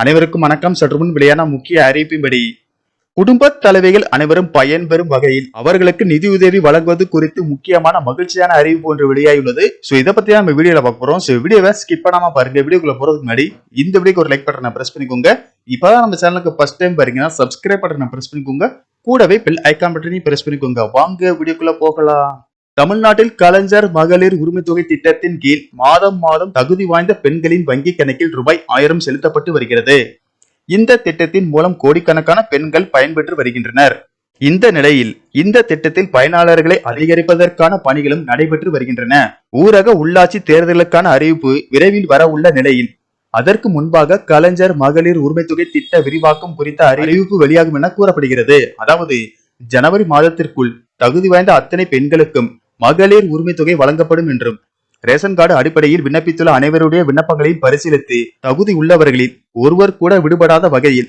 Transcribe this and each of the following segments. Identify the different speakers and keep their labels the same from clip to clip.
Speaker 1: அனைவருக்கும் வணக்கம். சற்று முன் வெளியான முக்கிய அறிவிப்பின்படி குடும்ப தலைவிகள் அனைவரும் பயன்பெறும் வகையில் அவர்களுக்கு நிதியுதவி வழங்குவது குறித்து முக்கியமான மகிழ்ச்சியான அறிவிப்பு ஒன்று வெளியாகியுள்ளது. ஸோ இதை பத்தி நம்ம வீடியோல பார்க்க போறோம். ஸோ வீடியோவை ஸ்கிப் பண்ணாம பாருங்க. வீடியோக்குள்ள போறதுக்கு முன்னாடி இந்த வீடியோக்கு ஒரு லைக் பட்டனை பிரஸ் பண்ணிக்கோங்க. இப்பதான் நம்ம சேனலுக்கு ஃபர்ஸ்ட் டைம் பாருங்கன்னா சப்ஸ்கிரைப் பட்டனை பிரஸ் பண்ணிக்கோங்க. கூடவே பெல் ஐக்கான் பட்டனையும் பிரஸ் பண்ணிக்கோங்க. வாங்க வீடியோக்குள்ள போகலாம். தமிழ்நாட்டில் கலைஞர் மகளிர் உரிமை தொகை திட்டத்தின் கீழ் மாதம் மாதம் தகுதி வாய்ந்த பெண்களின் வங்கி கணக்கில் ரூபாய் ஆயிரம் செலுத்தப்பட்டு வருகிறது. இந்த திட்டத்தின் மூலம் கோடிக்கணக்கான பெண்கள் பயன்பெற்று வருகின்றனர். இந்த நிலையில் இந்த திட்டத்தில் பயனாளர்களை அதிகரிப்பதற்கான பணிகளும் நடைபெற்று வருகின்றன. ஊரக உள்ளாட்சி தேர்தலுக்கான அறிவிப்பு விரைவில் வர உள்ள நிலையில் அதற்கு முன்பாக கலைஞர் மகளிர் உரிமை தொகை திட்ட விரிவாக்கம் குறித்த அறிவிப்பு வெளியாகும் என கூறப்படுகிறது. அதாவது ஜனவரி மாதத்திற்குள் தகுதி வாய்ந்த அத்தனை பெண்களுக்கும் மகளிர் உரிமை தொகை வழங்கப்படும் என்றும் ரேஷன் கார்டு அடிப்படையில் விண்ணப்பித்துள்ள அனைவருடைய விண்ணப்பங்களையும் பரிசீலித்து தகுதி உள்ளவர்களில் ஒருவர் கூட விடுபடாத வகையில்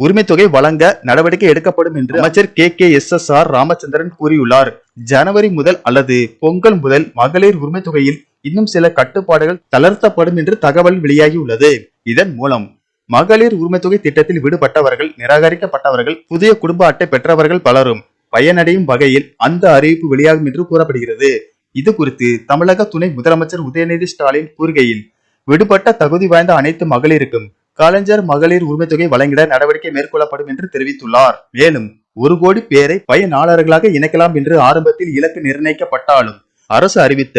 Speaker 1: உரிமை தொகை வழங்க நடவடிக்கை எடுக்கப்படும் என்று அமைச்சர் K. K. S. S. R. Ramachandran கூறியுள்ளார். ஜனவரி முதல் அல்லது பொங்கல் முதல் மகளிர் உரிமை தொகையில் இன்னும் சில கட்டுப்பாடுகள் தளர்த்தப்படும் என்று தகவல் வெளியாகியுள்ளது. இதன் மூலம் மகளிர் உரிமை தொகை திட்டத்தில் விடுபட்டவர்கள் நிராகரிக்கப்பட்டவர்கள் புதிய குடும்ப அட்டை பெற்றவர்கள் பலரும் பயனடையும் வகையில் அந்த அறிவிப்பு வெளியாகும் என்று கூறப்படுகிறது. இது குறித்து தமிழக துணை முதலமைச்சர் உதயநிதி ஸ்டாலின் கூறுகையில் விடுபட்ட தகுதி வாய்ந்த அனைத்து மகளிருக்கும் கலைஞர் மகளிர் உரிமை தொகை வழங்கிட நடவடிக்கை மேற்கொள்ளப்படும் என்று தெரிவித்துள்ளார். மேலும் ஒரு கோடி பேரை பயனாளர்களாக இணைக்கலாம் என்று ஆரம்பத்தில் இலக்கு நிர்ணயிக்கப்பட்டாலும் அரசு அறிவித்த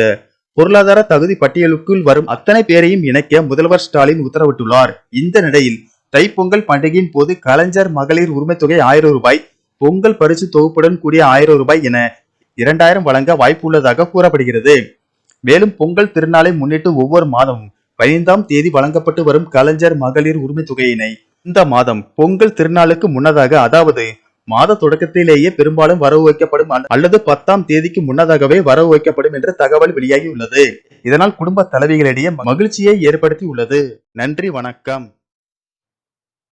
Speaker 1: பொருளாதார தகுதி பட்டியலுக்குள் வரும் அத்தனை பேரையும் இணைக்க முதல்வர் ஸ்டாலின் உத்தரவிட்டுள்ளார். இந்த நிலையில் தைப்பொங்கல் பண்டிகையின் போது கலைஞர் மகளிர் உரிமை தொகை ஆயிரம் ரூபாய் பொங்கல் பரிசு தொகுப்புடன் கூடிய ஆயிரம் ரூபாய் என இரண்டாயிரம் வழங்க வாய்ப்பு உள்ளதாக கூறப்படுகிறது. மேலும் பொங்கல் திருநாளை முன்னிட்டு ஒவ்வொரு மாதமும் பதினைந்தாம் தேதி வழங்கப்பட்டு வரும் கலைஞர் மகளிர் உரிமை தொகையினை இந்த மாதம் பொங்கல் திருநாளுக்கு முன்னதாக அதாவது மாத தொடக்கத்திலேயே பெரும்பாலும் வரவு வைக்கப்படும் அல்லது பத்தாம் தேதிக்கு முன்னதாகவே வரவு வைக்கப்படும் என்ற தகவல் வெளியாகி உள்ளது இதனால் குடும்ப தலைவிகளிடையே மகிழ்ச்சியை ஏற்படுத்தி உள்ளது நன்றி வணக்கம்.